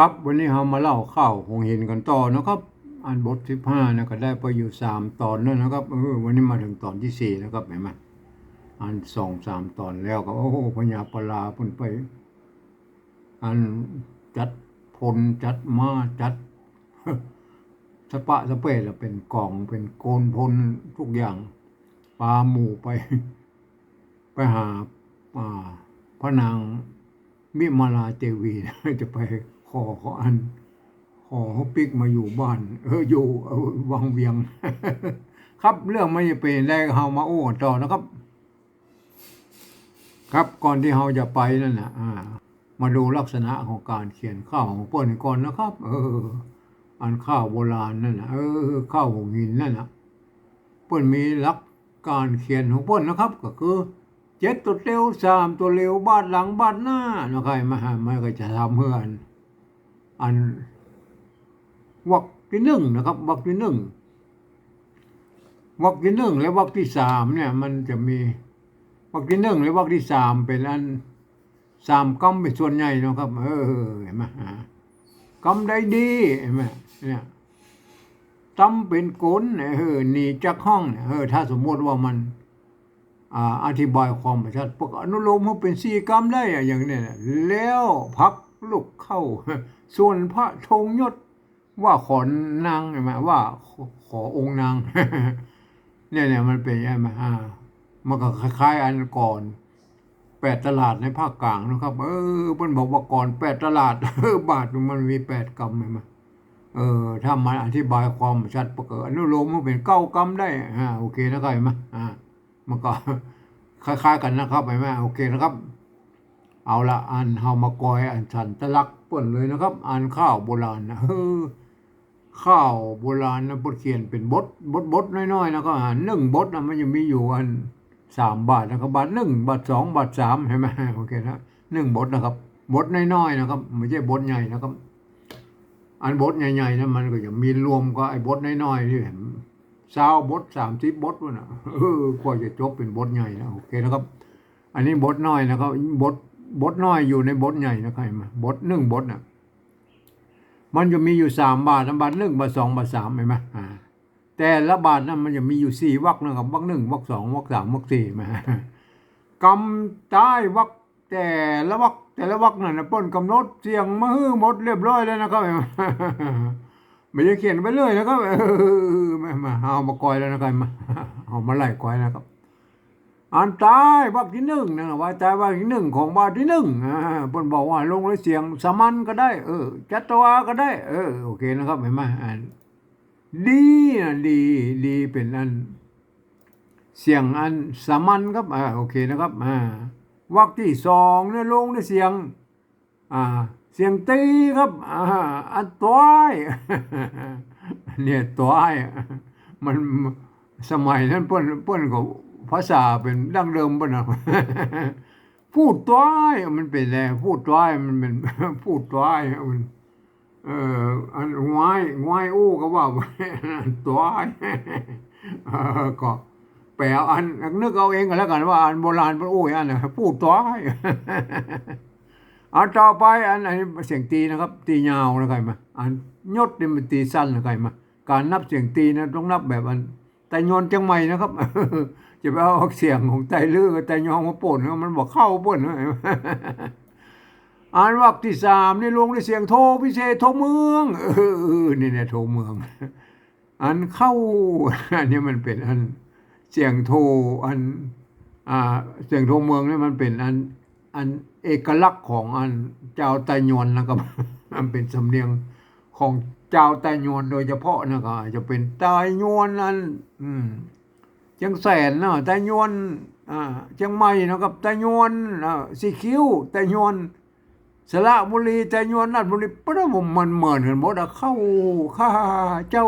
ครับ วันนี้เรามาเล่าข่าวของเห็นกันต่อนะครับ อันบทสิบห้านะก็ได้ไปอยู่สามตอนแล้วนะครับเออวันนี้มาถึงตอนที่สี่นะครับเห็นไหมอันสองสามตอนแล้วก็โอ้โหพญาปลาพุ่นไป อันจัดพลจัดมาจัดสปะสเปะเป็นกล่องเป็นโกนพลทุกอย่างปลาหมู่ไป ไปหาอ่าพระนางมิมาลาเจวีจะไป ขอขออันขอเขาปิกมาอยู่บ้าน เอออยู่เออวังเวียง ครับเรื่องไม่จะเป็นได้เฮามาโอ้ต่อนะครับ ครับก่อนที่เฮาจะไปนั่นนะอ่า มาดูลักษณะของการเขียนข้าวของปิ้นก่อนนะครับ เออ อันข้าวโบราณนั่นนะเออข้าวหงหินนั่นนะปิ้นมีลักการเขียนของปิ้นนะครับ ก็คือเจ็ดตัวเร็วสามตัวเร็วบาดหลังบาดหน้านะครับมามันก็จะทำเพื่ออัน อันวักที่หนึ่งนะครับวักที่หนึ่งวักที่หนึ่งและวักที่สามเนี่ย มันจะมีวักที่หนึ่งและวักที่สามเป็นอันสามกำเป็นส่วนใหญ่นะครับ เออเห็นไหมอ่ากำได้ดีเห็นไหมเนี่ยตำเป็นกลเนี่ยเออหนีจากห้องเนี่ยเออถ้าสมมติว่ามันอ่าอธิบายความประชัดพวกอนุโลมมันเป็นสี่กรรมได้อย่างเนี้ยแล้วพัก ลูกเข้า ส่วนพระธงยศว่าขอนางใช่ไหมว่าขอองค์นางเนี่ยเนี่ยมันเป็นยังไงอ่ามันก็คล้ายๆอันก่อนแปดตลาดในภาคกลางนะครับ เออเพิ่นบอกว่าก่อนแปดตลาดเออบาทมันมีแปดกรรมใช่ไหมเออ ถ้ามันอธิบายความชัดประเกิดอนุโลมมันเป็นเก้ากรรมได้อ่าโอเคนะครับเห็นไหมอ่ามันก็คล้ายๆกันนะครับเห็นไหมโอเคนะครับ เอาละอ่านเฮามากอยอ่านสันตลักป่นเลยนะครับ อ่านข้าวโบราณนะเออข้าวโบราณนะบทเขียนเป็นบทบทบทน้อยๆนะก็อ่านหนึ่งบทนะมันยังมีอยู่อันสามบาทนะครับบาทหนึ่งบาทสองบาทสามเห็นไหมโอเคนะหนึ่งบทนะครับบทน้อยๆนะครับไม่ใช่บทใหญ่นะครับ อันบทใหญ่ๆนะมันก็จะมีรวมก็ไอ้บทน้อยๆที่เห็นสาวบทสามสิบบทวะนะเออกว่าจะจบเป็นบทใหญ่นะโอเคนะครับ อันนี้บทน้อยนะครับบท บทน้อยอยู่ในบทใหญ่นะครับบทหนึ่งบทน่ะ มันจะมีอยู่สามบาทนะบาทหนึ่งบาทสองบาทสามเห็นไหมอ่าแต่ละบาทนั้นมันจะมีอยู่สี่วรรคนะครับวรรคหนึ่งวรรคสองวรรคสามวรรคสี่เห็นไหมกำใต้วรรคแต่ละวรรคแต่ละวรรคนั่นนะเป้นกำหนดเสียงมาฮื้อหมดเรียบร้อยแล้วนะครับไมไม่ได้เขียนไปเลยนะครับเออมามาเอามากอยแล้วนะครับมาเอามาไล่กอยนะครับ อ่านตายบักที่หนึ่งนะว่าตายบักที่หนึ่งของบาทที่หนึ่งอ่าเพิ่นบอกว่าลงเลยเสียงสมัญก็ได้ เออจัตวาก็ได้ เออโอเคนะครับเห็นไหมอ่านดีนะดีดีเป็นอัน เสียงอันสมัญครับอ่าโอเคนะครับอ่าวักที่สองเนี่ยลงด้วยเสียง อ่า เสียงตีครับอ่าอันตัวไอ้เนี่ยตัวไอ้มันสมัยนั้นเปิ้นเปิ้นก็ ภาษาเป็นดั้งเดิมปิ้นะพูดตัวไอ้มันเป็นแล้พูดตัวไอ้มันเป็นพูดตัวไอ้มันเอออันงวยงวยอู้ก็ว่าตัวไอ้ออก็แปลอันนึกเอาเองก็แล้วกันว่าอันโบราณเป็นอู้อันน่ะพูดตัวไอ้อันต่อไปอันอันเสียงตีนะครับ ตียาวนะใครมาอันยศนี่มันตีสั้นนะใครมาการนับเสียงตีนะต้องนับแบบอันไตยอนจังใหม่นะครับ จะไปเอาเสียงของไตลือกับไตยองมาป่นนะมันบอกเข้าป่นนะอ่านวักที่สามนี่ลงในเสียงโทพิเศษโทเมืองเออเออนี่เนี่ยโทเมือง อันเข้าอันนี้มันเป็นอันเสียงโทอันอ่าเสียงโทเมืองนี่มันเป็นอันอันเอกลักษณ์ของอันเจ้าไตยวนนะครับมันเป็นสำเนียงของเจ้าไตยวนโดยเฉพาะนะครับจะเป็นไตยวนอันอืม เชียงแสนเนาะไตยวนอ่าเชียงใหม่นะครับไตยวนอ่าสีคิ้วไตยวนสระบุรีไตยวนนัดบุรีปะผมมันเหมือนกันหมดอะเข้าข้าเจ้า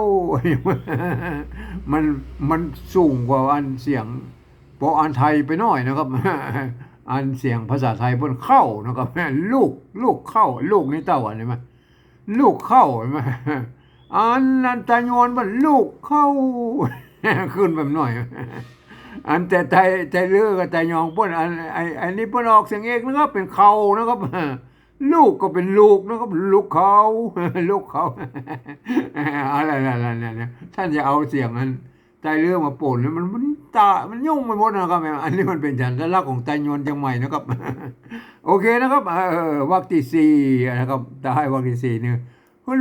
มันมันสูงกว่าอันเสียงพราะอันไทยไปหน่อยนะครับ อันเสียงภาษาไทยเพิ่นเข้านะครับลูกลูกเข้า ลูกนี่เต้าอันนี้ไหมลูกเข้าเห็นไหมอันนั้นตายอนมันลูกเข้า ขึ้นแบบหน่อย อันแต่ไทยไทยเลือกับไทยองพ่นอันไออันนี้พ่นออกเสียงเอกนะครับเป็นเขานะครับลูกก็เป็นลูกนะครับลูกเขาลูกเขาอะไรๆๆๆท่านจะเอาเสียงนั้นใจเรื่องมาป่นเนี่ยมันมันตา มันยุ่งไปหมดนะครับอันนี้มันเป็นสัญลักษณ์ของไตยนเชียงใหม่นะครับ โอเคนะครับเออวรรคที่สี่นะครับได้วรรคที่สี่เนี่ย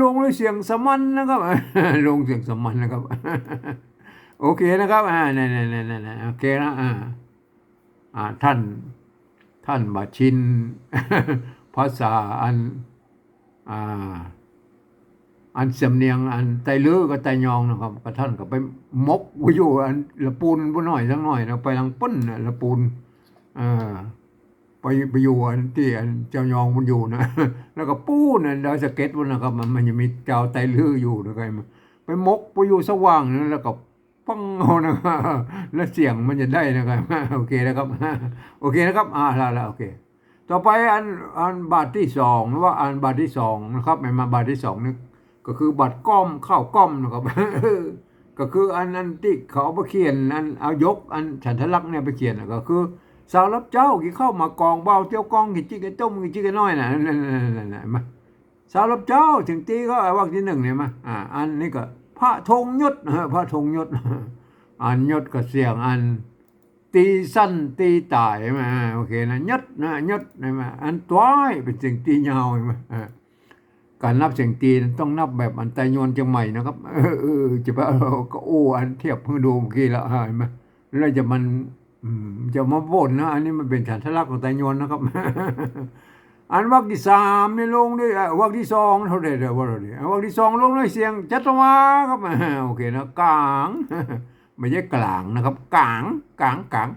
ลงด้วยเสียงสมันนะครับลงเสียงสมันนะครับ โอเคนะครับ อ่าเนี่ยเนี่ยเนี่ยโอเคนะอ่าอ่าท่าน ท่านบาชินภาษาอันอ่าอันสำเนียงอันไตลือก็ไตยองนะครับก็ท่านก็ไปมกไว้อยู่อันละปูนบ่หน่อยสักหน่อยนะไปทางป้นน่ะละปูนเอ่าไปไปอยู่อันที่อันเจ้ายองมันอยู่นะแล้วก็ปูนน่ะดาวสเก็ตมันนะครับ มันมันจะมีเจ้าไตลืออยู่นะครับไปมกไปอยู่สว่างนั้นแล้วก็ ปังเอานะครับแล้วเสียงมันจะได้นะครับโอเคนะครับ โอเคนะครับอ่าแล้วแล้วโอเค ต่อไปอันอันบาทที่สองหรือว่าอันบาทที่สองนะครับไม่มาบาทที่สองนี่ก็คือบัตรก้อมข้าวก้อมนะครับก็คืออันนั้นที่เขาไปเขียนอันเอายกอันฉันทลักษณ์เนี่ยไปเขียนก็คือสาวรับเจ้ากี่เข้ามากองเบาเจ้ากองกี่จิกกี่ต้มกี่จิกกี่น้อยน่ะนั่นๆๆๆมาสาวรับเจ้าถึงตีก็ไอ้วรรคที่หนึ่งเนี่ยมาอ่าอันนี้ก็ พระธงยศพระธงยศอันยศก็เสียงอัน ตีสั้นตีตายใช่ไหมาโอเคนะยศนะยศใช่ไหมอันต้อยเป็นเสียงตียาวใช่ไหมาการนับเสียงตีต้องนับแบบอันไตยวนเชียงใหม่นะครับเออจะไปเอาก็โอ้อันเทียบเพิ่งดูเมื่อกี้แล้วอ่าเห็นไหมแล้วจะมันจะมาบ่นนะ อันนี้มันเป็นฉันทลักษณ์ของไตยวนนะครับ อันวรรคที่สามนี่ลงด้วยอะวรรคที่สองเท่าเดิมว่าเท่าเดิมวรรคที่สองลงด้วยเสียงจัตวาครับโอเคนะกลางไม่ใช่กลางนะครับกลางกลางกลาง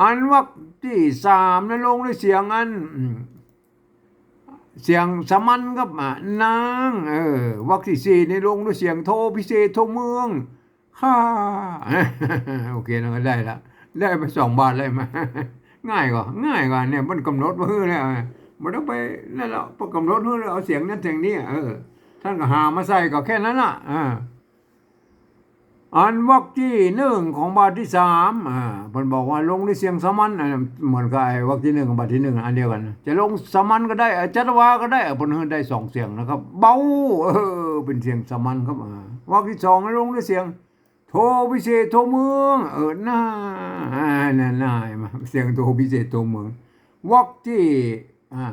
อันวรรคที่สามนี่ลงด้วยเสียงอันเสียงสมัญครับนางเออวรรคที่สี่นี่ลงด้วยเสียงโทพิเศษโทเมืองฮ่าโอเคนะก็ได้ละได้ไปสองบาทเลยมา ง่ายกว่าง่ายกว่าเนี่ยมันกำหนดมาเพื่อแล้วมันต้องไปนั่นแหละพอกำหนดเพื่อแล้วเอาเสียงนั้นเสียงนี้เออท่านก็หามาใส่ก็แค่นั้นล่ะอ่าอันวรรคที่หนึ่งของบาทที่สามอ่าเพิ่นบอกว่าลงด้วยเสียงสมัญอะเหมือนกับไอ้วรรคที่หนึ่งกับบาทที่หนึ่งอันเดียวกัน จะลงสมัญก็ได้จัตวาก็ได้เพิ่นได้สองเสียงนะครับ เบาเออเป็นเสียงสมัญครับวรรคที่สองลงด้วยเสียง โทพิเศษโทเมือง เออหน่าอ่าน่าหน่ามาเสียงโทพิเศษโทเมืองวรรคที่อ่า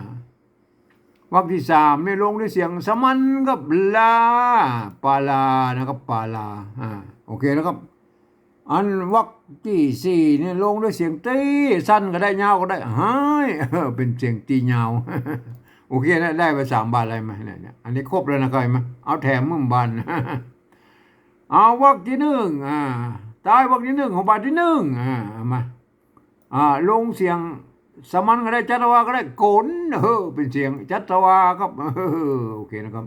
วรรคที่สามเนี่ยลงด้วยเสียงสมันกับลาปาลานะครับปาลาอ่าโอเคนะครับ อันวรรคที่สี่เนี่ยลงด้วยเสียงตีสั้นก็ได้ยาวก็ได้หายเป็นเสียงตียาวโอเคนะได้ไปสามบาทอะไรมาเนี่ยเนี่ยอันนี้ครบแล้วนะก้อยมาเอาแถมมึงบาน เอาวรรคที่หนึ่งอ่าตายวรรคที่หนึ่งของบาทที่หนึ่งอ่ามาอ่าลงเสียงสมันก็ได้จัตวาก็ได้โกนเออเป็นเสียงจัตวาครับเออโอเคนะครับ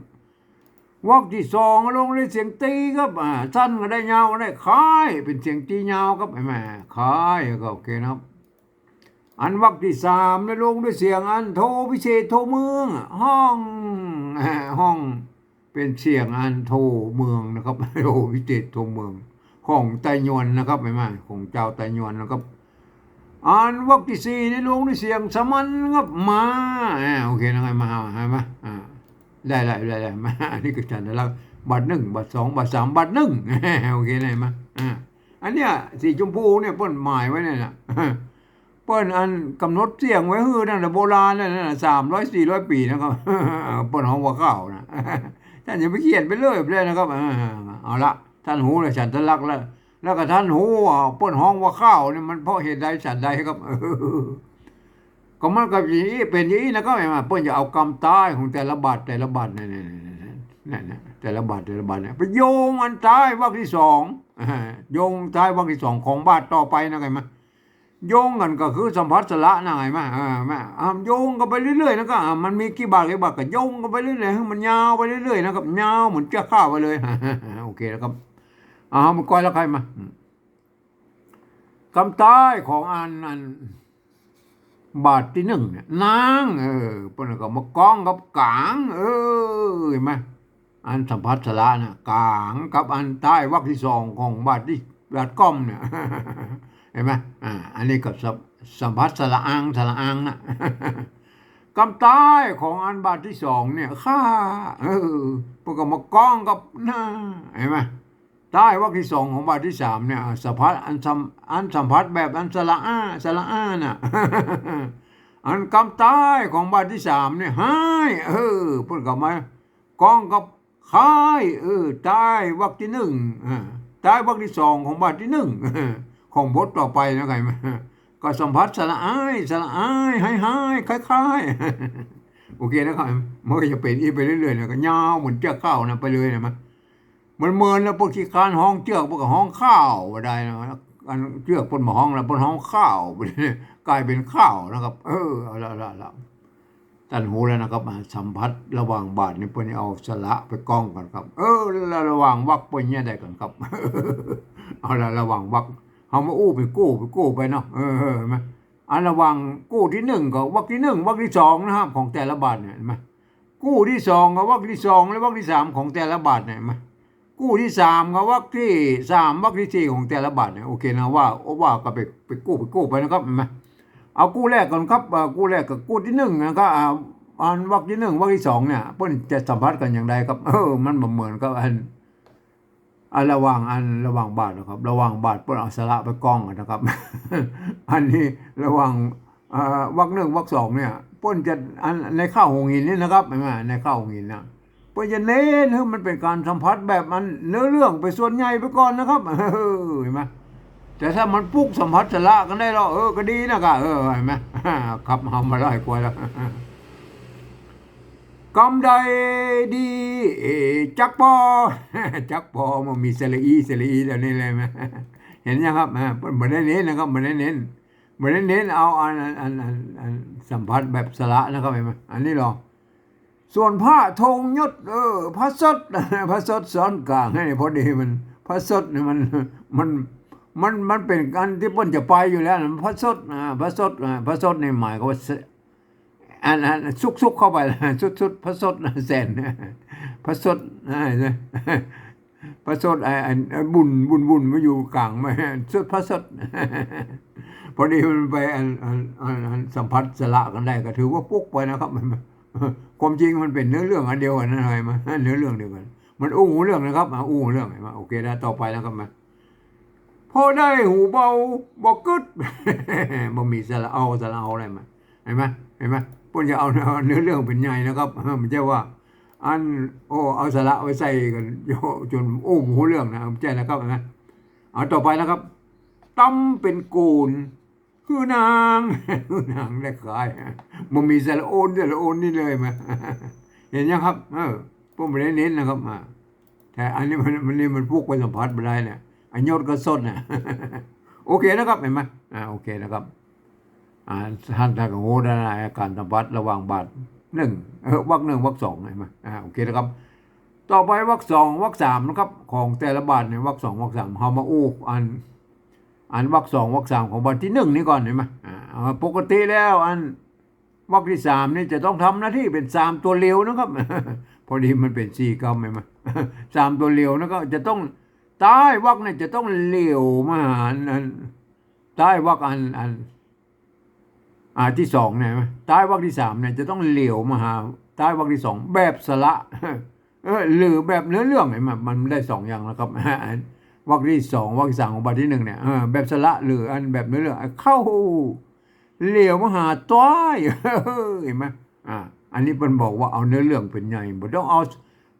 วรรคที่สองลงด้วยเสียงตีครับอ่าสั้นก็ได้ยาวก็ได้คายเป็นเสียงตียาวครับเห็นไหมคายก็โอเคนะครับ อันวรรคที่สามได้ลงด้วยเสียงอันโทพิเศษโทเมืองห้องอ่าห้อง เป็นเสียงอันโทเมืองนะครับโทพิเศษโทเมือง ของไตยวนนะครับเห็นไหมของเจ้าไตยวนนะครับอ่านวรรคที่สี่นี่ลงด้วยเสียงสมัญครับมาอ่าโอเคนะไงมาใช่ไหมอ่าได้ได้ได้ได้มาอันนี้คือฉันแล้วบัตรหนึ่งบัตรสองบัตรสามบัตรหนึ่งโอเคได้ไหมอ่าอันเนี้ยสีชมพูเนี่ยเปิ้นหมายไว้เนี่ยนะเปิ้นอันกำหนดเสียงไว้คือนั่นแหละโบราณนั่นน่ะสามร้อยสี่ร้อยปีนะครับเปิ้นหองว่าข้าวนะ ท่านอย่าไปเขียนไปเรื่อยไปเลยนะครับอ่าเอาละท่านหูเลยฉันทะลักแล้วแล้วก็ท่านหูว่าเปิ้นห้องว่าข้าวเนี่ยมันเพราะเหตุใดฉันใดครับเออก็มันกับอย่างนี้เป็นอย่างนี้นะก็ไม่มาเปิ้นจะเอากรรมตายของแต่ละบาทแต่ละบาทเนี่ยเนี่ยเนี่ยแต่ละบาทแต่ละบาทเนี่ยไปโยงอันตายวรรคที่สองโยงตายวรรคที่สองของบาทต่อไปนะไงมา โยงกันก็คือสัมผัสสละนะไงมาอ่แม่อ่าโยงกันไปเรื่อยๆนะก็มันมีกี่บาทกี่บาทก็โยงกันไปเรื่อยๆมันยาวไปเรื่อยๆนะครับยาวเหมือนจะข้าวไปเลยโอเคแล้วครับอ่ามันก้อยแล้วใครมาคำใต้ของอันอันบาทที่หนึ่งเนี่ยนางเออปิ้นก็มากองกับกลาง เออเห็นไหมอันสัมผัสสละนะกลางกับอันใต้วรรที่สองของบาทที่บาทก้อมเนี่ย เห็นไหมอ่าอันนี้ก็สัมสัมผัสละอังสละอังนะกำใต้ของอันบาทที่สองเนี่ยข้าเออพวกก็มากองกับหน้าเห็นไหมใต้วรรคที่สองของบาทที่สามเนี่ยสัมผัสอันสัมอันสัมผัสแบบอันสละอาสละอาน่ะอันกำใต้ของบาทที่สามเนี่ยหายเออพวกก็มากองกับค่ายเออใต้วรรคที่หนึ่งอ่าใต้วรรคที่สองของบาทที่หนึ่ง ของบทต่อไปนะไงมาก็สัมผัสสละอายสละอายให้หายคล้ายๆโอเคนะครับมันก็จะเป็นอีไปเรื่อยๆนะก็ยาวเหมือนเจ้าข้าวนะไปเลยนะมันมันเมินแล้วพวกที่การห้องเจือกพวกห้องข้าวได้นะอันเจือกปนหมอห้องแล้วปนห้องข้าวไปกลายเป็นข้าวนะครับ เออเอาละละละตันหูแล้วนะครับสัมผัสระหว่างบาทนี่เพิ่นเอาสละไปกองกันครับ เออล้วระหว่างวักเพิ่นเนี่ยได้กันครับ เอาละระหว่างวัก เอามาอู้ไปกู้ไปกู้ไปเนาะเออเออไหมอันระว่างกู้ที่หนึ่งกับวักที่หนึ่งวักที่สองนะครับของแต่ละบาทเนี่ยไหมกู้ที่สองกับวักที่สองและวักที่สามของแต่ละบาทเนี่ยไหมกู้ที่สามกับวักที่สามวักที่สี่ของแต่ละบาทเนี่ยโอเคนะว่าว่าก็ไปไปกู้ไปกู้ไปนะครับไหมเอากู้แรกก่อนครับกู้แรกกับกู้ที่หนึ่งนะครับอ่าอันวักที่หนึ่งวักที่สองเนี่ยเพิ่นจะสัมผัสกันอย่างไรครับ เออ มันบ่เหมือนกับอัน อันระว่างอันระว่างบาทนะครับ ระว่างบาทเปิ้นเอาสละไปกล้องนะครับ อันนี้ระว่างวักหนึ่งวักสองเนี่ยป้นจะอันในข้าวหงหินนี่นะครับเห็นไหมในข้าวหงหินนะป้นจะเน้นให้มันเป็นการสัมผัสแบบมันเนื้อเรื่องไปส่วนใหญ่ไปก่อนนะครับเห็นไหมแต่ถ้ามันปลุกสัมผัสสละกันได้แล้วเออก็ดีนะครับเออเห็นไหมครับเอามาได้กว่าแล้ว กำใดดีจักปอจักปอมันมีสระอีสระอีแล้วนี่เลยไหมเห็นยังครับอ่าไม่ได้เน้นนะครับไม่ได้เน้นไม่ได้เน้นเอาอันอันอันอันอันสัมผัสแบบสระนะครับเห็นไหมอันนี้หรอส่วนผ้าธงยศเออพระสดพระสดซ้อนกลางให้พอดีมันพระสดเนี่ยมันมันมันมันเป็นการที่เพิ่นจะไปอยู่แล้วนะพระสดอ่าพระสดอ่าพระสดในหมายก็ว่า อันอันซุกซุกเข้าไปสุดสุดพระสดแสนพระสดอะพระสดไอ้บุญบุญบุญมาอยู่กลางมาสุดพระสดพอดีมันไปอันอันอันสัมผัสสละกันได้ก็ถือว่าปุ๊กไปนะครับมันความจริงมันเป็นเนื้อเรื่องอันเดียวกันนะอะไรมาเนื้อเรื่องเดียวกันมันอู้หูเรื่องนะครับอะอู้เรื่องเห็นไหมโอเคนะต่อไปนะครับมาพอได้หูเบาบอกกึดบ่มีสละเอาสละเอาอะไรมาเห็นไหมเห็นไหม พวกจะเอาเนื้อเรื่องเป็นใหญ่นะครับไม่ใช่ว่า อันโอ้เอาสละไว้ใส่กันจนโอ้โหเรื่องนะไม่ใช่นะครับนไหมเอาต่อไปนะครับตั้มเป็นโกนคือนางคือนางได้ขายมันมีสละโอนสละโอนนี่เลยมาเห็นยังครับ เออพวกไม่ได้เน้นนะครับมาแต่อันนี้มันมันนี่มันพวกไปสัมผัสไม่ได้เนี่ยอันยอดก็สดนะโอเคนะครับเห็นไหมอ่าโอเคนะครับ ท่านท่านก็โง่ได้นะอาการสัมผัสระหว่างบาทหนึ่งเออวักหนึ่งวักสองเห็นไหมอ่าโอเคนะครับ ต่อไปวักสองวักสามนะครับ ของแต่ละบาทเนี่ยวักสองวักสามเฮามาอู้อันอันวักสองวักสามของบาทที่หนึ่งนี่ก่อนเห็นไหมอ่าปกติแล้วอันวักที่สามนี่จะต้องทำหน้าที่เป็นสามตัวเร็วนะครับ พอดีมันเป็นสี่กรรมเห็นไหมสามตัวเร็วนะก็จะต้องใต้วักเนี่ยจะต้องเร็วมาหาอันใต้วักอันอัน อ่าที่สองเนี่ยใต้วรรคที่สามเนี่ยจะต้องเหลียวมาหาใต้วรรคที่สองแบบสละเออหรือแบบเนื้อเรื่องเนี่ยมันมันได้สองอย่างนะครับวรรคที่สองวรรคที่สามของบทที่หนึ่งเนี่ยเออแบบสละหรืออันแบบเนื้อเรื่องเข้าเหลียวมาหาต้อยเห็นไหมอ่าอันนี้มันบอกว่าเอาเนื้อเรื่องเป็นใหญ่บ่ต้องเอา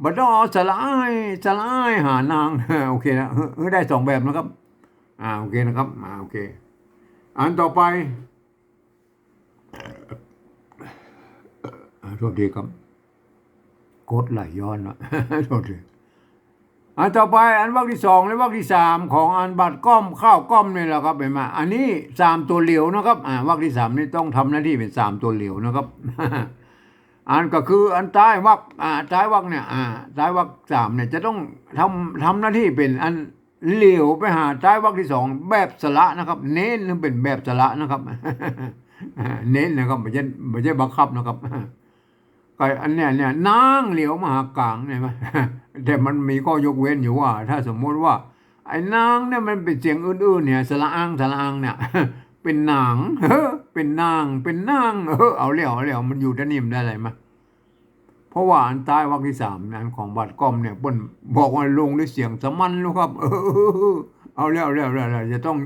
บ่ต้องเอาสละอ้ายสละอ้ายหานางโอเคนะเออได้สองแบบนะครับ อ่าโอเคนะครับอ่าโอเค อันต่อไป โทษทีครับกดไหลย้อนนะโทษทีอันต่อไปอันวรรคที่สองและวรรคที่สามของอันบัตรก้อมข้าวก้อมนี่แหละครับเห็นไหมอันนี้สามตัวเหลียวนะครับอ่าวรรคที่สามนี่ต้องทำหน้าที่เป็นสามตัวเหลียวนะครับ อันก็คืออันท้ายวรรคอ่าท้ายวรรคเนี่ยอ่าท้ายวรรคสามเนี่ยจะต้องทำทำหน้าที่เป็นอันเหลียวไปหาท้ายวรรคที่สองแบบสละนะครับ เน้นเป็นแบบสละนะครับ เน้นนะครับไม่ใช่ไม่ใช่บังคับนะครับก็อันเนี้ยเนี่ยนางเหลียวมหากลางเนี่ยไหมแต่มันมีข้อยกเว้นอยู่ว่า ถ้าสมมติว่า ไอ้นางเนี่ยมันเป็นเสียงอื่นๆเนี่ยสละอังสละอังเนี่ยเป็นนางเฮ้อเป็นนาง เป็นนางเออเอาแล้วเอาแล้วมันอยู่ด้านนี้มันได้อะไรมาเพราะว่าอันใต้วรรคที่สามนั้นของบัตรก้อมเนี่ยเปิ้นบอกว่าลงด้วยเสียงสมันลูกครับ เออเอาแล้วเอาแล้วเอาแล้วจะต้อง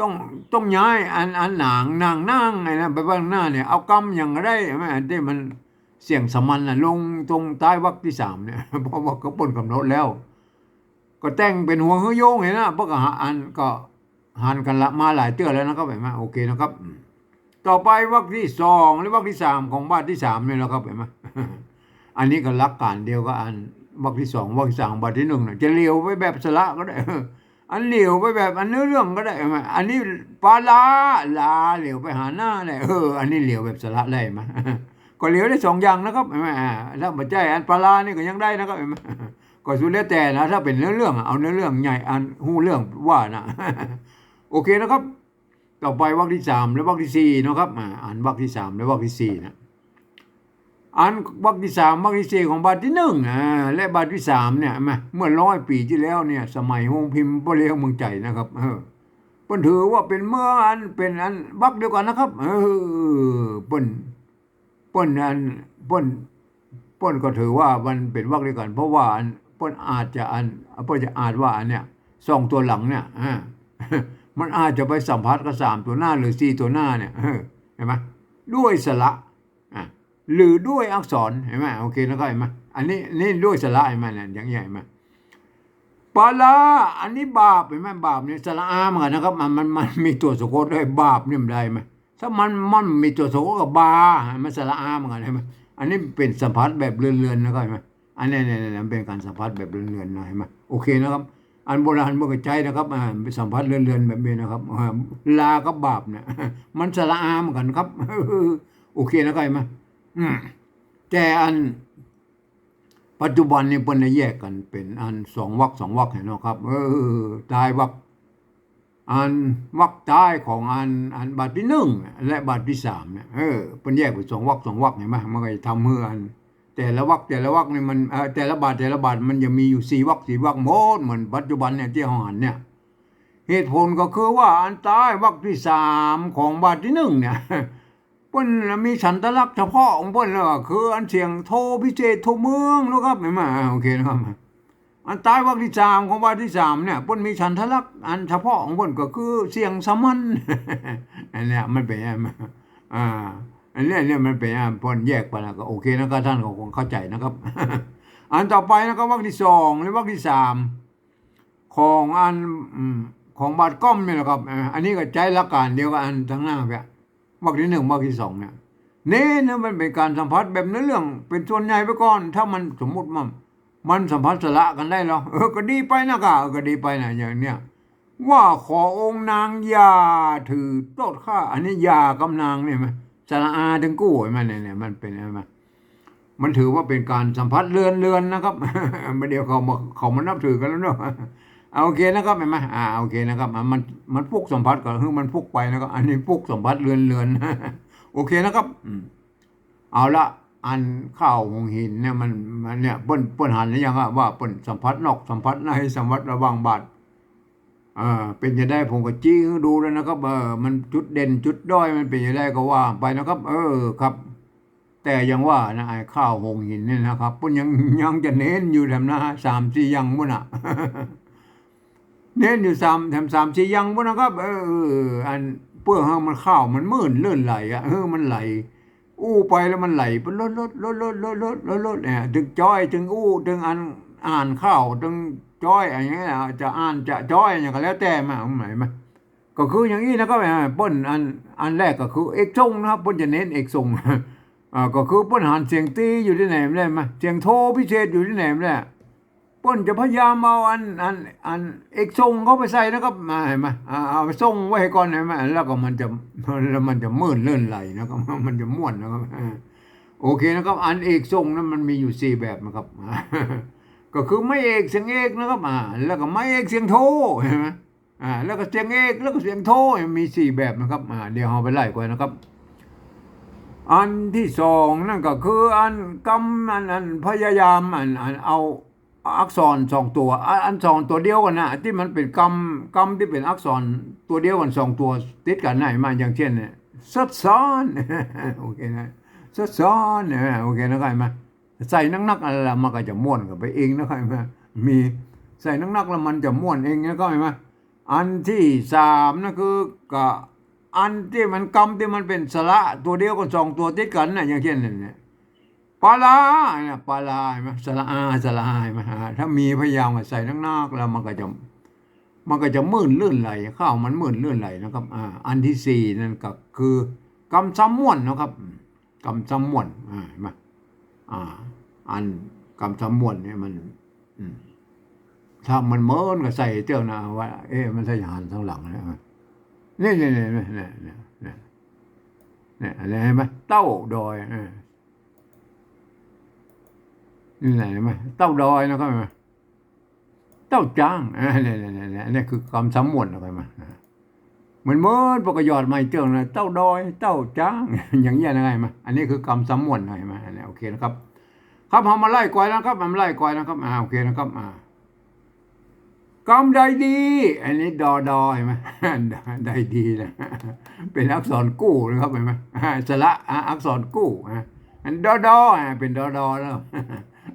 ต้องต้องย้ายอันอันหนางนางนางไงนะไปบ้างหน้าเนี่ยเอากำอย่างไรไม่อันที่มันเสี่ยงสมันนะลงตรงใต้วรรคที่สามเนี่ยเพราะว่าก็ปนกำหนดแล้ว ก็แต่งเป็นหัวเฮยโยงเห็นนะเพราะก็อันก็หันกันละมาหลายเตื้อแล้วนะครับเห็นไหมโอเคนะครับ ต่อไปวรรคที่สองหรือวรรคที่สามของบ้านที่สามเนี่ยนะครับเห็นไหมอันนี้ก็หลักการเดียวกับอันวรรคที่สองวรรคที่สามวรรที่หนึ่งน่ะจะเลี้ยวไปแบบสละก็ได้ อันเหลียวไปแบบ อันเนื้อเรื่องก็ได้ไหมอันนี้ปลาลาลาเหลียวไปหาหน้าเลยเออ อันนี้เหลียวแบบสละได้ไหมก็เหลียวได้สองอย่างนะครับเห็นไหมอ่าถ้าบัจจัยอันปลาลานี่ก็ยังได้นะครับไหมก็สุดแล้วแต่นะถ้าเป็นเนื้อเรื่องเอาเนื้อเรื่องใหญ่อันหูเรื่องว่านะโอเคนะครับ ต่อไปวรรคที่สามและวรรคที่สี่นะครับอ่าอ่านวรรคที่สามและวรรคที่สี่นะ อ่านวรรคที่สามวรรคที่สี่ของบาทที่หนึ่งอ่าและบาทที่สามเนี่ยมาเมื่อร้อยปีที่แล้วเนี่ย สมัยโฮงพิมพ์ปเลียงเมืองใจนะครับ เออเปิ้นถือว่าเป็นเมื่ออันเป็นอันวรรคเดียวกันนะครับ เออเปิ้นเปิ้นอันเปิ้นเปิ้นก็ถือว่ามันเป็นวรรคเดียวกัน เพราะว่าอันเปิ้นอาจจะอันเปิ้นจะอาจว่าอันเนี่ยสองตัวหลังเนี่ยอ่ามันอาจจะไปสัมพัทธ์กับสามตัวหน้าหรือสี่ตัวหน้าเนี่ยเห็นไหมด้วยสระ หรือด้วยอักษรเห็นไหมโอเคแล้วก็เห็นไหมอันนี้นี่ด้วยสระเห็นไหมเนี่ยอย่างใหญ่ไหมปาลาอันนี้บาปเห็นไหมบาปเนี่ยสระอาเหมือนกันนะครับมันมันมันมีตัวสะกดด้วยบาปเนี่ยมันได้ไหมถ้ามันมันมีตัวสะกดกับบามันสระอาเหมือนกันเห็นไหมอันนี้เป็นสัมผัสแบบเลื่อนๆนะครับเห็นไหมอันนี้เนี่ยเนี่ยเป็นการสัมผัสแบบเลื่อนๆนะเห็นไหมโอเคนะครับอันโบราณเมื่อใจนะครับอ่าเป็นสัมผัสเลื่อนๆแบบนี้นะครับลากับบาปเนี่ยมันสละอาเหมือนกันครับ โอเคนะครับเห็นไหมอืม แต่อัน ปัจจุบันนี่เปิ้นแยกกันเป็น อันสองวรรคสองวรรคเห็นไหมครับ เออตายวรรคอันวรรคท้ายของอันอันบาทที่หนึ่งและบาทที่สามเนี่ยเออเป็นแยกเป็นสองวรรคสองวรรคเห็นไหมมันก็จะทำเมื่ออัน แต่ละวรรคแต่ละวรรคเนี่ยมันเออแต่ละบาทแต่ละบาทมันจะมีอยู่สี่วรรคสี่วรรคหมดเหมือนปัจจุบันเนี่ยที่เราอ่านเนี่ย เหตุผลก็คือว่าอันใต้วรรคที่สามของบาทที่หนึ่งเนี่ย เปิ้นมีฉันทลักษณ์เฉพาะของเปิ้นแล้วคืออันเสียงโทพิเศษโทเมืองนะครับเห็นไหมโอเคนะครับอันใต้วรรคที่สามของวรรคที่สามเนี่ยเปิ้นมีฉันทลักษณ์อันเฉพาะของเปิ้นก็คือเสียงสมัญอันเนี้ยมันเป็นอ่างนั้อันนี้เนี่ยมันเป็นอ่าปุ้นแยกไปแล้วก็โอเคนะครับท่านก็คงเข้าใจนะครับ อันต่อไปนะครับวรรคที่สองหรือวรรคที่สามของอันของบาทก้อมเนี่ยนะครับ อันนี้ก็ใจละการเดียวกับอันทั้งหน้าเพีย วรรคที่หนึ่งวรรคที่สองเนี่ยเน้นะมันเป็นการสัมผัสแบบเนื้อเรื่อง เป็นส่วนใหญ่ไปก่อน ถ้ามันสมมติมันมันสัมพันธ์สละกันได้หรอเออก็ดีไปนะกะเออก็ดีไปนะอย่างเนี้ยว่าขอองค์นางยาถือโทษข้าอันนี้ยากำนางเนี่ยไหมสละอาถึงกู้ไหมันเนี่ยเนี่ยมันเป็นอะไรมามันถือว่าเป็นการสัมผัสเลือนเลือนนะครับม่เดียวเขามาเขามานับถือกันแล้วเนาะ เอาโอเคนะครับเห็นไหมอ่าโอเคนะครับมันมันพุกสัมผัสก็คือมันพุกไปนะครับอันนี้พุกสัมผัสเลือนเลือนโอเคนะครับอืมเอาละอันข้าวหงหินเนี่ยมันมันเนี่ยเปิ้นเปิ้นหันหรือยังว่าเปิ้นสัมผัสนอกสัมผัสในสัมผัสระว่างบาดอ่าเป็นจะได้ผมก็จี้ดูแล้วนะครับเออมันจุดเด่นจุดด้อยมันเป็นจะได้ก็ว่าไปนะครับ เออครับ แต่ยังว่านะไอ้ข้าวหงหินเนี่ยนะครับเปิ้นยังยังจะเน้นอยู่แถมนะสามสี่ยังมุ่นอะ เน้นอยู่สามแถมสามสี่ยังมุ่นนะครับเออเอออันเพื่อให้มันข้าวมันมื่นเลื่อนไหลอะเออมันไหล อู้ไปแล้วมันไหลไปลดลดลดลดลดลดลดลดเนี่ยถึงจ้อยถึงอู้ถึงอันอ่านข้าวถึงจ้อยอะไรอย่างเงี้ยจะอ่านจะจ้อยอย่างก็แล้วแต่มาหมายไหมก็คืออย่างนี้นะครับป้นอันอันแรกก็คือเอกทรงนะครับป้นจะเน้นเอกทรงอ่าก็คือป้นหันเสียงตีอยู่ที่ไหนไม่ได้ไหมเสียงโทพิเศษอยู่ที่ไหนไม่ได้ ป้นจะพยายามเอาอันอันอันเอกทรงเขาไปใส่นะครับมาเห็นไหมอ่าเอาไปส่งไว้ให้ก่อนเห็นไหมแล้วก็มันจะแล้วมันจะมื่นเลื่อนไหลนะครับมันจะม่วนนะครับโอเคนะครับ อันเอกทรงนั้นมันมีอยู่สี่แบบนะครับ ก็คือไม่เอกเสียงเอกนะครับอ่าแล้วก็ไม่เอกเสียงโทเห็นไหมอ่าแล้วก็เสียงเอกแล้วก็เสียงโทมีสี่แบบนะครับอ่าเดี๋ยวเราไปไล่กันนะครับอันที่สองนั่นก็คืออันกำอันอันพยายามอันอันเอา อักษรสองตัวอันอันสองตัวเดียวกันนะที่มันเป็นกำกำที่เป็นอักษรตัวเดียวกันสองตัวติดกันไหนมาอย่างเช่นเนี่ยซัดซ้อนโอเคนะซัดซ้อนเนี่ยโอเคนะใครมาใส่นักๆอะไรละมันก็จะม่วนกันไปเองนะใครมามีใส่นักๆแล้วมันจะม่วนเองนะก็ไหมอันที่สามนะคือกับอันที่มันกำที่มันเป็นสระตัวเดียวกันสองตัวติดกันนะอย่างเช่นเนี่ย ปลาย์นี่ปลาไหมสลาสละอายมาหถ้ามีพยายามใส่ทั้งนอกแล้วมันก็จะมันก็จะมืดลื่นไหลข้าวมันมืดลื่นไหลนะครับอ่าอันที่สี่นั่นก็คือกำซ้ำม่วนนะครับกำซ้ำม่วนอ่ามาอ่า อันกำซ้ำม่วนเนี่ยมันถ้ามันเมินก็ใส่เจ้านะว่า เอ๊ะมันใส่หันทางหลังนะเนี่ยเนี่ยเนี่ยเนี่ยเนี่นี่นี่ยอะไรไหมเต้าดอยอ่า นี่ไหนไหมเต้าดอยนะครับเห็นไหมเต้าจ้างอ่าเนี่นี่นี่นี่คือคำสำมวนนะครับมาเหมือนเมื่อปกยอดไม่เจอนะเต้าดอย เต้าจ้าง อย่างเงี้ยนะไงมาอันนี้คือคำสำมวนนะไหมอันนี้โอเคนะครับ ครับเอามาไล่กวายนะครับมาไล่กวายนะครับอ่าโอเคนะครับอ่ากำใดดี อันนี้ดอดอเห็นไหมใดดีนะเป็นอักษรกู้นะครับเห็นไหมสระอักษรกู้อันดอดอเป็นดอดอแล้ว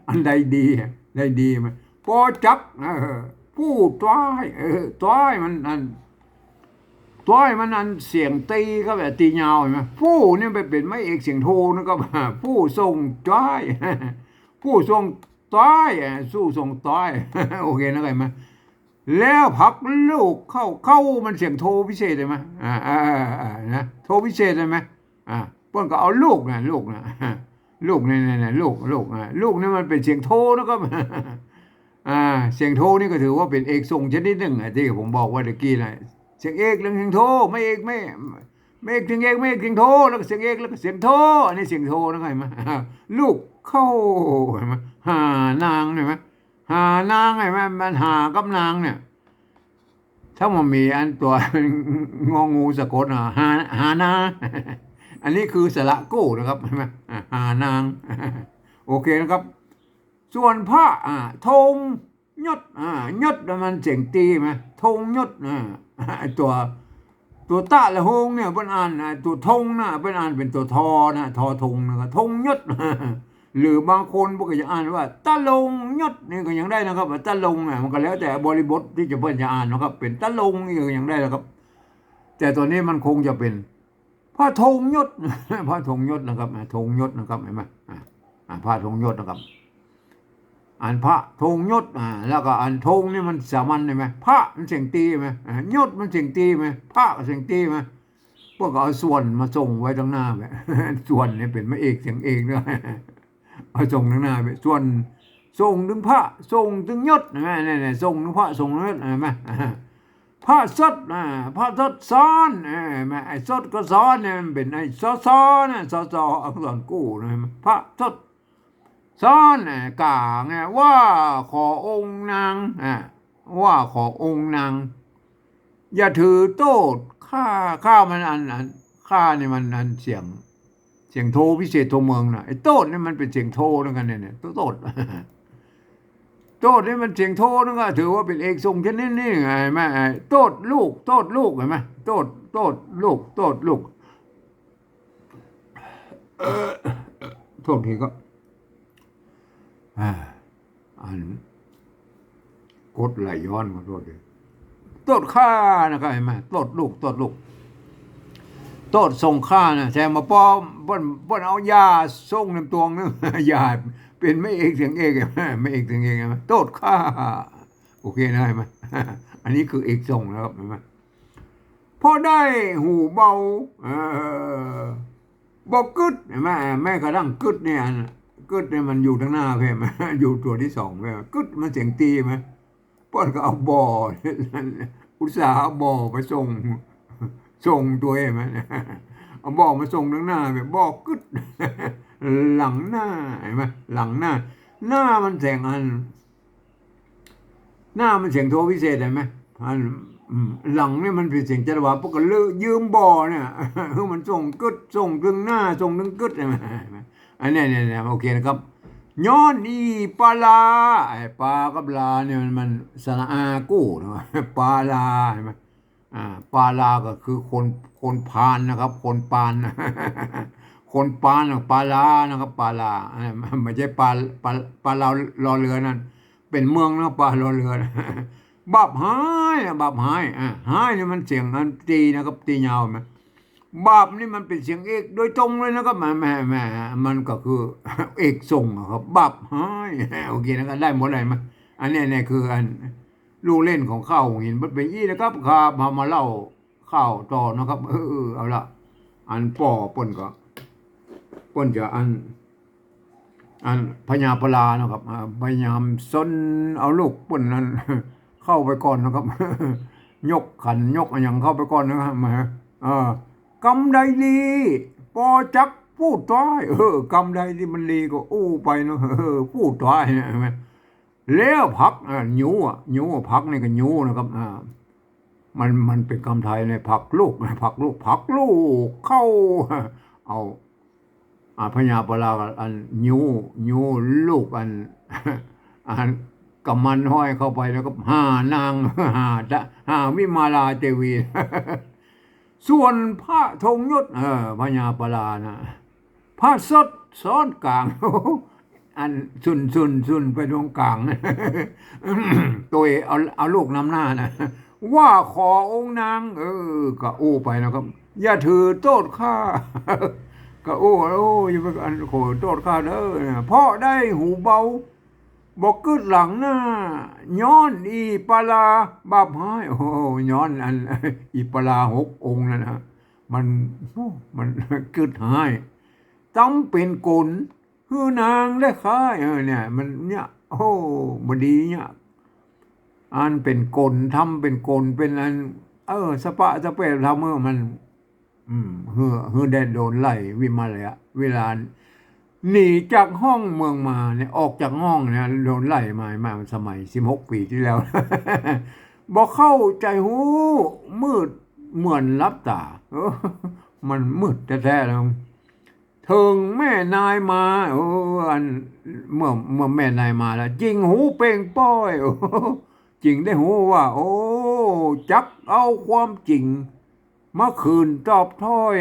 อันใดดีอะได้ดีไหมพอจักเออผู้ต้อยต้อยมันอันต้อยมันอันเสียงตีก็แบบตียาวเห็นไหมผู้นี่ไปเป็นไม่เอกเสียงโทนะครับผู้ทรงต้อยผู้ทรงต้อยสู้ทรงต้อยโอเคนะไงไหมแล้วพักลูกเข้าเข้ามันเสียงโทพิเศษเลยไหมอ่าอ่าอ่านะโทพิเศษเลยไหมอ่าเพิ่นก็เอาลูกนะลูกนะ ลูกนี่นี่นี่ลูกลูกอ่าลูกนี่มันเป็นเสียงโทนะครับอ่าเสียงโทนี่ก็ถือว่าเป็นเอกทรงชนิดหนึ่งอะที่ผมบอกว่าตะกี้นะเสียงเอกแล้วเสียงโทไม่เอกไม่ไม่เอกเสียงเอกไม่เอกเสียงโทแล้วก็เสียงเอกแล้วก็เสียงโทอันนี้เสียงโทนะครับเห็นไหมาลูกเข้าเห็นไหมหานางเห็นไหมหานางเห็นไหมมันหากับนางเนี่ยถ้ามันมีอันตัวงองูสะกดอะหาหานาง อันนี้คือสระกู้นะครับเห็นไหมอ่าหานาง โอเคนะครับ ส่วนพระอ่าธงยศอ่ายศมันเสียงตีไหมธงยศอ่าตัวตัวตะละหงเนี่ยเป็นอ่านตัวธงนะเป็นอ่านเป็นตัวทอนะทอธงนะครับธงยศหรือบางคนพวกก็จะอ่านว่าตะลงยศนี่ก็ยังได้นะครับว่ตะลงอะมันก็แล้วแต่บริบทที่จะเพิ่นจะอ่านนะครับ เป็นตะลงนี่ก็ยังได้นะครับ แต่ตัวนี้มันคงจะเป็น พระธงยศพระธงยศนะครับธงยศนะครับเห็นไหมอ่าพระธงยศนะครับ อันพระธงยศอ่าแล้วก็อันธงนี่มันสามัญใช่ไหมพระมันเสียงตีไหมยศมันเสียงตีไหมพระเสียงตีไหมพวกก็เอาส่วนมาส่งไว้ตรงหน้าแบบส่วนเนี่ยเป็นพระเอกเสียงเอกด้วยเอาส่งตรงหน้าไปส่วนส่งถึงพระส่งถึงยศนไหมเนี่ยๆส่งถึงพระส่งถึงยศเห็นไหม พระสดอ่าพระสดซ้อนเออแม่ไอ้สดก็ซ้อนเนี่ยมันเป็นไอ้ซอซ้อนนะซอซออักษรกู้นะพระสดซ้อนกลาวไงว่าขอองค์นางอ่าว่าขอองค์นางอย่าถือโทษข้าข้ามันอันอันข้านี่มันอันเสียง เสียงโทพิเศษโทเมืองนะไอ้โทษนี่มันเป็นเสียงโทนั่นกันเนี่ยเนี่ยโทษ โทษนี่มันเสียงโทษนั่นก็ถือว่าเป็นเอกทรงชนิดนี้ไงแม่โทษลูก โทษลูกเห็นไหมโทษโทษลูก โทษลูกโทษทีก็อันกดไหลย้อนขอโทษทีโทษข้านะครับเห็นไหมโทษลูกโทษลูกโทษส่งข้านะแทนมาป้อมป้นเป้นเอายาส่งน้ำตวงนึงยา เป็นไม่เอกเสียงเอกเห็นไม่เอกเสียงเอกเห็นไหมโทษข้าโอเคนะเห็นไหมอันนี้คือเอกส่งนะครับเห็นไหมพอได้หูเบาเออบอกกึดเห็นไหมแม่กระดังกึดเนี่ยกึดเนี่ยมันอยู่ทางหน้าเพ่ไหมอยู่ตัวที่สองเพ่กึดมันเสียงตีไหมป้อนก็เอาบ่ออุตสาห์เอาบ่อไปส่งส่งตัวเองไหมเอาบ่อมาส่งทั้งหน้าแบบบ่อกึด หลังหน้าเห็นไหมหลังหน้า หน้ามันแสงอัน หน้ามันเสียงโทพิเศษเห็นไหมอันหลังเนี่ยมันเป็นเสียงจัตวาพวกก็ลือยืมบ่อเนี่ยคือมันส่งกึดส่งถึงหน้าส่งถึงกึดเห็นไหมอันนี้เนี่ยเนี่ยโอเคนะครับย้อนอีปลาลาไอ้ปลากับลาเนี่ยมันมันสระอากู้นะปลาลาเห็นไหมอ่าปลาลาก็คือคนคนพานนะครับ คนปาน คนปลานน่ะปลาลานะครับปลาลาอ่าไม่ใช่ปลาปลาปลาลารอเรือนั่นเป็นเมืองนะปลารอเรือนะบับหายบับหายอ่าหายนี่มันเสียงอันตีนะครับตียาวไหมบาปนี่มันเป็นเสียงเอกโดยตรงเลยนะครับแม่แม่แม่มันก็คือเอกส่งครับบาปหายโอเคนะครับได้หมดเลยมั้ยอันนี้เนี่ยคืออันลูกเล่นของข้าวหินมันเป็นยี่นะครับครับมามาเล่าข้าวต่อนะครับเออเออเอาละอันป่อป่นก็ ป่นจะอันอันพญาปลานะครับอ่าพยายามซนเอาลูกป่นนั้น เข้าไปก่อนนะครับ ยกขันยกอะไรอย่างเข้าไปก่อนนะครับมาเออกำใดดีปอจักพูดต้อยเออกำใดที่มันดีก็อู้ไปเนาะเออพูดต้อยเนะเห็นไหมแล้วพักอ่าหยูอะหยูอะพักนี่ก็หยูนะครับอ่ามันมันเป็นคำไทยในผักลูกผักลูกผักลูกเข้า เอา พญาปลากับอันยูยูลูกอันอันกำมันห้อยเข้าไปแล้วก็หานางหาดะหาวิมาลาเจวี ส่วนพระธงยศเออพญาปลานะพระสดซ้อนกลางอันสุนสุนสุนไปตรงกลางตัวเองเอาเอาลูกนำหน้านะว่าขอองค์นาง เออ ก็อู้ไปนะครับ อย่าถือโทษข้า ก็โอ้โอ้ยไปอันโขโทษข้าเด้อะพราะได้หูเบาบอกกึดหลังหน้าย้อนอีปลาบาปหายโอ้ย้อนอันอีปลาหกองค์นั่นนะมันมันกึดหายต้องเป็นกลคือนางได้ค่ายเออเนี่ย มันเนี่ยโอ้บดีเนี่ยอันเป็นกลทำเป็นกลเป็นอัน เออ สปะสเปะทำเมื่อมัน อืมเฮือเฮือได้โดนไล่วิมาเลยอะเวลาหนีจากห้องเมืองมาเนี่ยออกจากห้องเนี่ยโดนไล่มามาสมัยสิบหกปีที่แล้วบอกเข้าใจหูมืดเหมือนรับตาเออมันมืดแท้ๆแล้วถึงแม่นายมาโอ้อันเมื่อเมื่อแม่นายมาแล้วจริงหูเป่งป้อยจริงได้หูว่า โอ้ จักเอาความจริง มาคืนตอบถ้อย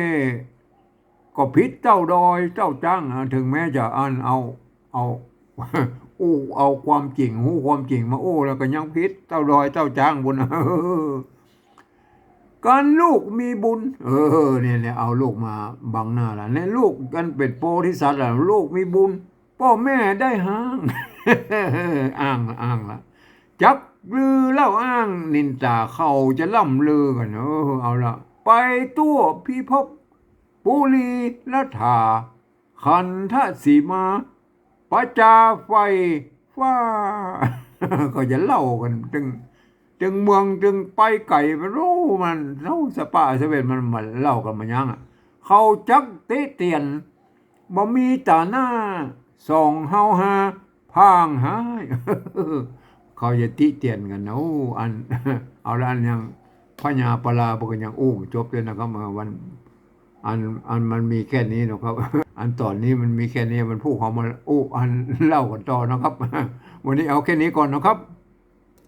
ก็พิษเจ้าดอยเจ้าจ้างถึงแม้จะอันเอาเอาอู้เอาความจริงหูความจริงมาอู้แล้วก็ยังพิษเจ้าดอยเจ้าจ้างบุญการลูกมีบุญ เออเนี่ยเนี่ยเอาลูกมาบังหน้าละเนี่ยลูกกันเป็นโพธิสัตว์ละลูกมีบุญพ่อแม่ได้ห้างอ้างละอ้างละจักลือเล่าอ้างนินตาเขาจะล่ำลือกันเออเอาละ ไปตัวพี่พปุรีละถาคันทสีมาปะจาไฟฟ้า ก็จะเล่ากันจึงจึงเมืองจึงไปไก่ไปรู้มันเล่าสปาสเวนมันมันเล่ากันมายังอะเขาจักเตเตียนบ่มีตาหน้าส่องเฮาหาพางหายเขาจะติเตียนกันนะโอ้อัน เอาละอันยัง พญาปลาปกยังอู้จบเลยนะครับมันอันอันมันมีแค่นี้นะครับ อันตอนนี้มันมีแค่นี้มันพูดของมันอู้อันเล่ากันต่อนะครับ วันนี้เอาแค่นี้ก่อนนะครับ